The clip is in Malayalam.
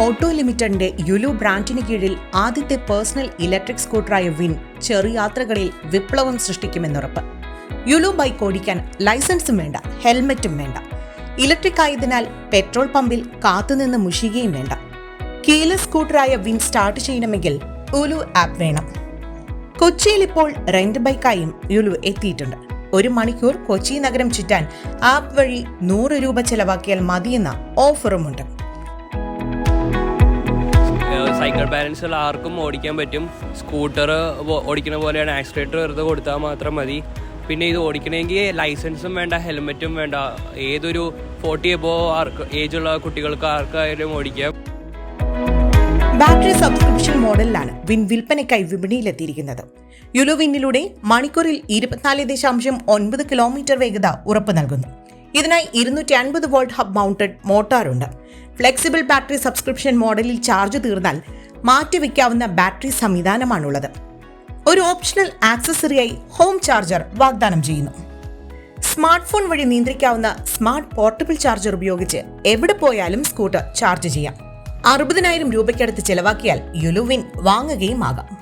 ഓട്ടോ ലിമിറ്റഡിന്റെ യുലു ബ്രാൻഡിന് കീഴിൽ ആദ്യത്തെ പേഴ്സണൽ ഇലക്ട്രിക് സ്കൂട്ടറായ വിൻ ചെറിയ യാത്രകളിൽ വിപ്ലവം സൃഷ്ടിക്കുമെന്നുറപ്പ്. യുലു ബൈക്ക് ഓടിക്കാൻ ലൈസൻസും വേണ്ട ഹെൽമറ്റും വേണ്ട. ഇലക്ട്രിക് ആയതിനാൽ പെട്രോൾ പമ്പിൽ കാത്തുനിന്ന് മുഷിയുകയും വേണ്ട. കീലസ് സ്കൂട്ടറായ വിൻ സ്റ്റാർട്ട് ചെയ്യണമെങ്കിൽ ഉലു ആപ്പ് വേണം. കൊച്ചിയിൽ ഇപ്പോൾ റെന്റ് ബൈക്കായും യുലു എത്തിയിട്ടുണ്ട്. ഒരു മണിക്കൂർ കൊച്ചി നഗരം ചുറ്റാൻ ആപ്പ് വഴി നൂറ് രൂപ ചെലവാക്കിയാൽ മതിയെന്ന ഓഫറുമുണ്ട്. സൈക്കിൾ ബാലൻസ് ഉള്ള ആർക്കും ഓടിക്കാൻ പറ്റും. സ്കൂട്ടർ ഓടിക്കുന്ന പോലെയാണ്. ആക്സിലേറ്റർ വെറുതെ കൊടുത്താൽ മാത്രം മതി. പിന്നെ ഇത് ഓടിക്കണമെങ്കിൽ ലൈസൻസും വേണ്ട ഹെൽമെറ്റും വേണ്ട. ഏതൊരു ഫോർട്ടി എബോ ആർക്ക് ഏജുള്ള കുട്ടികൾക്ക് ആർക്കായാലും ഓടിക്കാം. ബാറ്ററി സബ്സ്ക്രിപ്ഷൻ മോഡലിലാണ് വിൻ വിൽപ്പനയ്ക്കായി വിപണിയിലെത്തിയിരിക്കുന്നത്. യുലോവിന്നിലൂടെ മണിക്കൂറിൽ ഇരുപത്തിനാല് ദശാംശം ഒൻപത് കിലോമീറ്റർ വേഗത ഉറപ്പ് നൽകുന്നു. ഇതിനായി ഇരുന്നൂറ്റി അൻപത് വോൾട്ട് ഹബ് മൗണ്ടഡ് മോട്ടാറുണ്ട്. ഫ്ലെക്സിബിൾ ബാറ്ററി സബ്സ്ക്രിപ്ഷൻ മോഡലിൽ ചാർജ് തീർന്നാൽ മാറ്റിവെക്കാവുന്ന ബാറ്ററി സംവിധാനമാണുള്ളത്. ഒരു ഓപ്ഷണൽ ആക്സസറിയായി ഹോം ചാർജർ വാഗ്ദാനം ചെയ്യുന്നു. സ്മാർട്ട് ഫോൺ വഴി നിയന്ത്രിക്കാവുന്ന സ്മാർട്ട് പോർട്ടബിൾ ചാർജർ ഉപയോഗിച്ച് എവിടെ പോയാലും സ്കൂട്ടർ ചാർജ് ചെയ്യാം. അറുപതിനായിരം രൂപയ്ക്കടുത്ത് ചെലവാക്കിയാൽ യുലുവിൻ വാങ്ങുകയും ആകാം